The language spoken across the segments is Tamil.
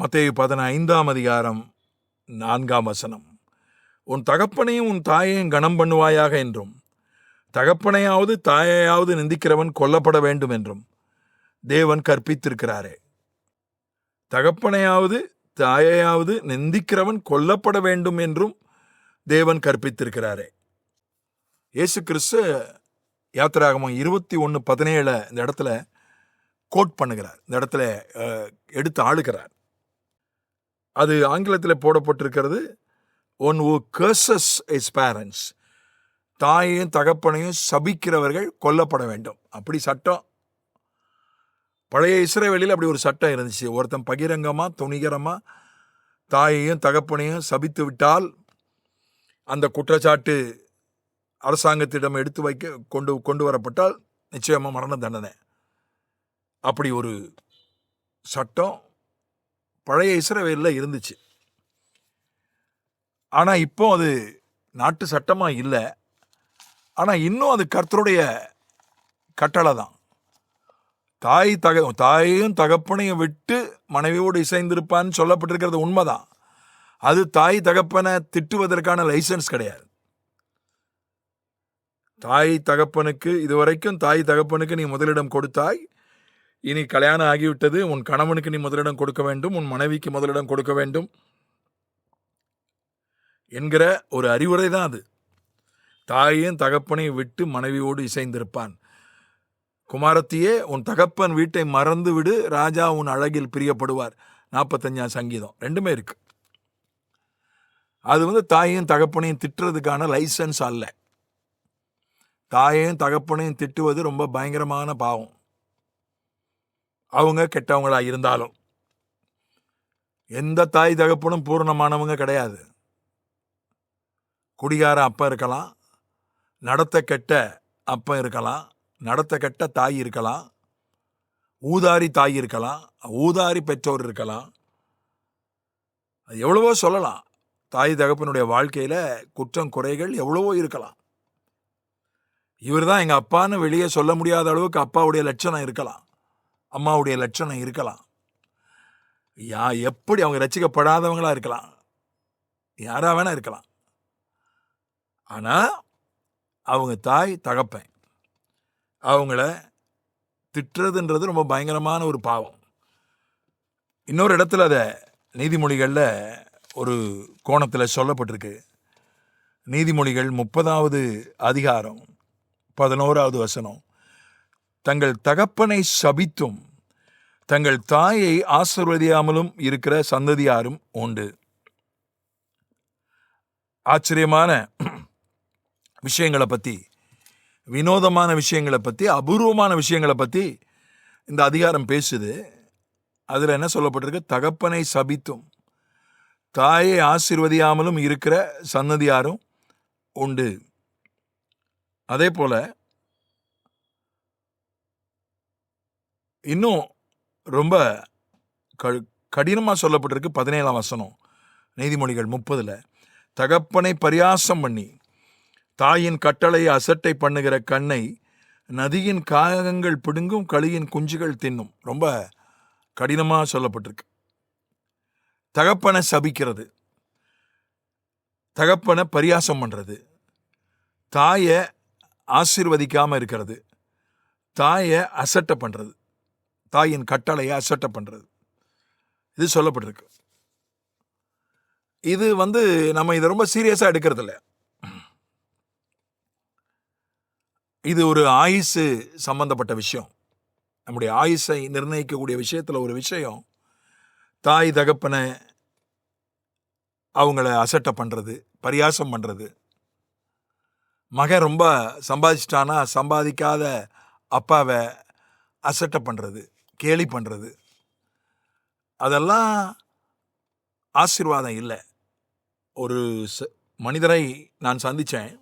மத்தேயு பதினைந்தாம் அதிகாரம் நான்காம் வசனம். உன் தகப்பனையும் உன் தாயையும் கனம் பண்ணுவாயாக என்றும் தகப்பனையாவது தாயையாவது நிந்திக்கிறவன் கொல்லப்பட வேண்டும் என்றும் தேவன் கற்பித்திருக்கிறாரே. தகப்பனையாவது தாயையாவது நிந்திக்கிறவன் கொல்லப்பட வேண்டும் என்றும் தேவன் கற்பித்திருக்கிறாரே. இயேசு கிறிஸ்து யாத்திராகமம் இருபத்தி ஒன்று பதினேழு இந்த இடத்துல கோட் பண்ணுகிறார். இந்த இடத்துல எடுத்து ஆளுகிறார். அது ஆங்கிலத்தில் போடப்பட்டிருக்கிறது one who curses his parents தாயையும் தகப்பனையும் சபிக்கிறவர்கள் கொல்லப்பட வேண்டும். அப்படி சட்டம். பழைய இஸ்ரேவேலில் அப்படி ஒரு சட்டம் இருந்துச்சு. ஒருத்தன் பகிரங்கமாக துணிகரமாக தாயையும் தகப்பனையும் சபித்து விட்டால் அந்த குற்றச்சாட்டு அரசாங்கத்திடம் எடுத்து வைக்க கொண்டு கொண்டு வரப்பட்டால் நிச்சயமாக மரண தண்டனை. அப்படி ஒரு சட்டம். பழைய இஸ்ரவேலில் இருந்துச்சு. ஆனால் இப்போ அது நாட்டு சட்டமாக இல்லை. ஆனால் இன்னும் அது கர்த்தருடைய கட்டளை தான். தாய் தக தாயையும் தகப்பனையும் விட்டு மனைவியோடு இசைந்திருப்பான்னு சொல்லப்பட்டிருக்கிறது உண்மைதான். அது தாய் தகப்பனை திட்டுவதற்கான லைசன்ஸ் கிடையாது. தாய் தகப்பனுக்கு இதுவரைக்கும் தாய் தகப்பனுக்கு நீ முதலிடம் கொடுத்தாய் இனி கல்யாணம் ஆகிவிட்டது. உன் கணவனுக்கு நீ முதலிடம் கொடுக்க வேண்டும். உன் மனைவிக்கு முதலிடம் கொடுக்க வேண்டும். என்கிற ஒரு அறிவுரை தான் அது. தாயையும் தகப்பனையும் விட்டு மனைவியோடு இசைந்திருப்பான். குமாரத்தியே உன் தகப்பன் வீட்டை மறந்து விடு ராஜா உன் அழகில் பிரியப்படுவார். நாற்பத்தஞ்சாம் சங்கீதம். ரெண்டுமே இருக்கு. அது வந்து தாயையும் தகப்பனையும் திட்டுறதுக்கான லைசன்ஸ் அல்ல. தாயையும் தகப்பனையும் திட்டுவது ரொம்ப பயங்கரமான பாவம். அவங்க கெட்டவங்களா இருந்தாலும். எந்த தாய் தகப்பனும் பூர்ணமானவங்க கிடையாது. குடிகார அப்பா இருக்கலாம் நடத்த கெட்ட அப்பா இருக்கலாம் நடத்த கெட்ட தாய் இருக்கலாம் ஊதாரி தாய் இருக்கலாம் ஊதாரி பெற்றோர் இருக்கலாம். அது எவ்வளவோ சொல்லலாம். தாய் தகப்பனுடைய வாழ்க்கையில் குற்றம் குறைகள் எவ்வளவோ இருக்கலாம். இவர் தான் எங்கள் அப்பான்னு வெளியே சொல்ல முடியாத அளவுக்கு அப்பாவுடைய லட்சணம் இருக்கலாம். அம்மாவுடைய லட்சணம் இருக்கலாம். யா எப்படி அவங்க ரசிக்கப்படாதவங்களாக இருக்கலாம். யாராக வேணால் இருக்கலாம். ஆனால் அவங்க தாய் தகப்பேன். அவங்கள திட்டுறதுன்றது ரொம்ப பயங்கரமான ஒரு பாவம். இன்னொரு இடத்துல அதை நீதிமொழிகளில் ஒரு கோணத்தில் சொல்லப்பட்டிருக்கு. நீதிமொழிகள் முப்பதாவது அதிகாரம் பதினோராவது வசனம். தங்கள் தகப்பனை சபித்தும் தங்கள் தாயை ஆசிர்வதியாமலும் இருக்கிற சந்ததியாரும் உண்டு. ஆச்சரியமான விஷயங்களை பற்றி வினோதமான விஷயங்களை பற்றி அபூர்வமான விஷயங்களை பற்றி இந்த அதிகாரம் பேசுது. அதில் என்ன சொல்லப்பட்டிருக்கு? தகப்பனை சபித்தும் தாயை ஆசிர்வதியாமலும் இருக்கிற சன்னதியாரும் உண்டு. அதே போல் இன்னும் ரொம்ப க கடினமாக சொல்லப்பட்டிருக்கு பதினேழாம் வசனம். நீதிமொழிகள் முப்பதில் தகப்பனை பரியாசம் பண்ணி தாயின் கட்டளையை அசட்டை பண்ணுகிற கண்ணை நதியின் காகங்கள் பிடுங்கும் களியின் குஞ்சுகள் தின்னும். ரொம்ப கடினமாக சொல்லப்பட்டிருக்கு. தகப்பனை சபிக்கிறது. தகப்பனை பரியாசம் பண்ணுறது தாயை ஆசீர்வதிக்காமல் இருக்கிறது. தாயை அசட்டை பண்ணுறது தாயின் கட்டளையை அசட்டை பண்ணுறது இது சொல்லப்பட்டிருக்கு. இது வந்து நம்ம இதை ரொம்ப சீரியஸாக எடுக்கிறது இல்லை இது ஒரு ஆயுசு சம்பந்தப்பட்ட விஷயம். நம்முடைய ஆயுசை நிர்ணயிக்கக்கூடிய விஷயத்தில் ஒரு விஷயம் தாய் தகப்பனை அவங்கள அசட்டை பண்ணுறது பரியாசம் பண்ணுறது மகன் ரொம்ப சம்பாதிச்சிட்டானா சம்பாதிக்காத அப்பாவை அசட்டை பண்ணுறது கேலி பண்ணுறது அதெல்லாம் ஆசீர்வாதம் இல்லை. ஒரு ச- மனிதரை நான் சந்தித்தேன்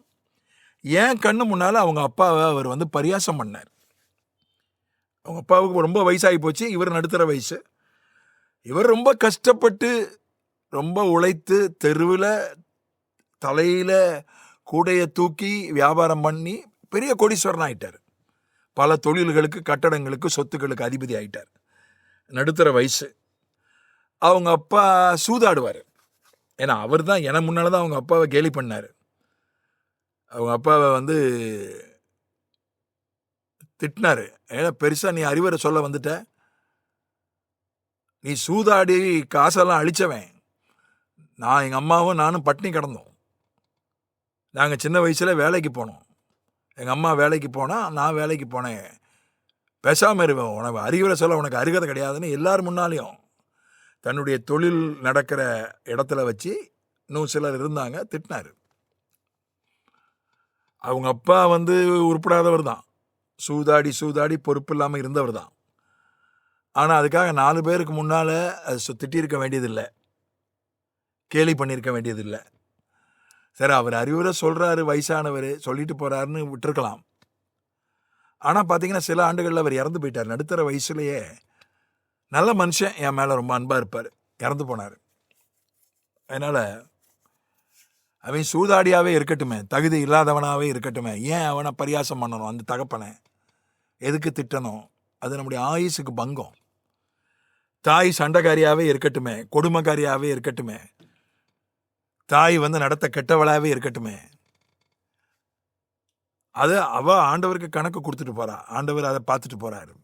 என் கண்ணு முன்னால் அவங்க அப்பாவை அவர் வந்து பரியாசம் பண்ணார். அவங்க அப்பாவுக்கு ரொம்ப வயசாகி போச்சு இவர் நடுத்தர வயசு. இவர் ரொம்ப கஷ்டப்பட்டு ரொம்ப உழைத்து தெருவில் தலையில் கூடையை தூக்கி வியாபாரம் பண்ணி பெரிய கோடீஸ்வரன் ஆகிட்டார் பல தொழில்களுக்கு கட்டடங்களுக்கு சொத்துக்களுக்கு அதிபதி ஆயிட்டார். நடுத்தர வயசு. அவங்க அப்பா சூதாடுவார். ஏன்னா அவர் தான் என முன்னால் தான் அவங்க அப்பாவை கேலி பண்ணார். அவங்க அப்பாவை வந்து திட்டினார். ஏன்னா பெருசாக நீ அறிவுரை சொல்ல வந்துட்ட. நீ சூதாடி காசெல்லாம் அழிச்சவன். நான் எங்கள் அம்மாவும் நானும் பட்டினி கிடந்தோம். நாங்கள் சின்ன வயசில் வேலைக்கு போனோம். எங்கள் அம்மா வேலைக்கு போனால் நான் வேலைக்கு போனேன். பேசாமல் இருவேன் உனக்கு அறிவுரை சொல்ல உனக்கு அருகதை கிடையாதுன்னு எல்லார் முன்னாலேயும் தன்னுடைய தொழில் நடக்கிற இடத்துல வச்சு இன்னும் சிலர் இருந்தாங்க திட்டினார். அவங்க அப்பா வந்து உருப்படாதவர் தான். சூதாடி சூதாடி பொறுப்பு இல்லாமல் இருந்தவர் தான். ஆனால் அதுக்காக நாலு பேருக்கு முன்னால் அது சு- திட்டியிருக்க வேண்டியதில்லை. கேலி பண்ணியிருக்க வேண்டியதில்லை. சரி அவர் அறிவுரை சொல்கிறாரு வயசானவர் சொல்லிட்டு போகிறாருன்னு விட்டுருக்கலாம். ஆனால் பார்த்தீங்கன்னா சில ஆண்டுகளில் அவர் இறந்து போயிட்டார். நடுத்தர வயசுலேயே நல்ல மனுஷன் என் மேலே ரொம்ப அன்பாக இருப்பார். இறந்து போனார். அதனால் அவன் சூதாடியாகவே இருக்கட்டுமே தகுதி இல்லாதவனாகவே இருக்கட்டுமே ஏன் அவனை பரியாசம் பண்ணணும்? அந்த தகப்பனை எதுக்கு திட்டணும்? அது நம்முடைய ஆயுசுக்கு பங்கம். தாய் சண்டைக்காரியாகவே இருக்கட்டுமே கொடுமைக்காரியாகவே இருக்கட்டுமே தாய் வந்து நடத்த கெட்டவளாகவே இருக்கட்டுமே. அது அவ ஆண்டவருக்கு கணக்கு கொடுத்துட்டு போறா. ஆண்டவர் அதை பார்த்துட்டு போறாரு.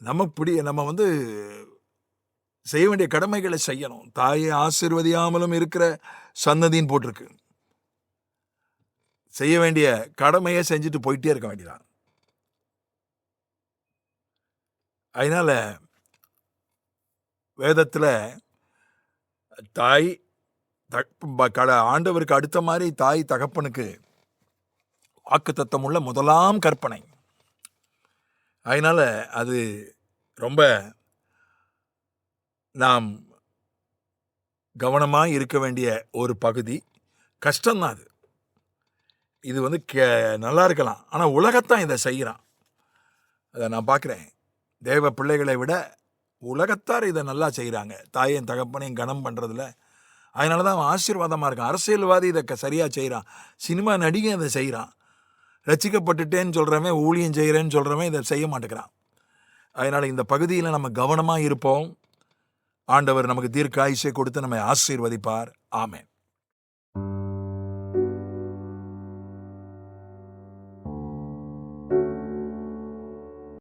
நம்ம பிடி நம்ம வந்து செய்ய வேண்டிய கடமைகளை செய்யணும். தாயை ஆசிர்வதியாமலும் இருக்கிற சந்ததின்னு போட்டிருக்கு. செய்ய வேண்டிய கடமையை செஞ்சுட்டு போயிட்டே இருக்க வேண்டியதான் அதனால வேதத்தில் தாய் கட- ஆண்டவருக்கு அடுத்த மாதிரி தாய் தகப்பனுக்கு வாக்குத்தத்தம் உள்ள முதலாம் கற்பனை. அதனால அது ரொம்ப நாம் கவனமாக இருக்க வேண்டிய ஒரு பகுதி. கஷ்டம்தான் அது. இது வந்து கே நல்லா இருக்கலாம். ஆனால் உலகத்தான் இதை செய்கிறான். அதை நான் பார்க்குறேன். தேவ பிள்ளைகளை விட உலகத்தார் இதை நல்லா செய்கிறாங்க. தாயையும் தகப்பனையும் கனம் பண்ணுறதில் அதனால தான் அவன் ஆசீர்வாதமாக இருக்கான். அரசியல்வாதி இதை சரியாக செய்கிறான் சினிமா நடிகை இதை செய்கிறான் ரசிக்கப்பட்டுட்டேன்னு சொல்கிறவன் ஊழியம் செய்கிறேன்னு சொல்கிறவன் இதை செய்ய மாட்டேங்கிறான். அதனால் இந்த பகுதியில் நம்ம கவனமாக இருப்போம். ஆண்டவர் நமக்கு தீர்க்க ஆயுஷை கொடுத்து நம்மை ஆசீர்வதிப்பார். ஆமேன்.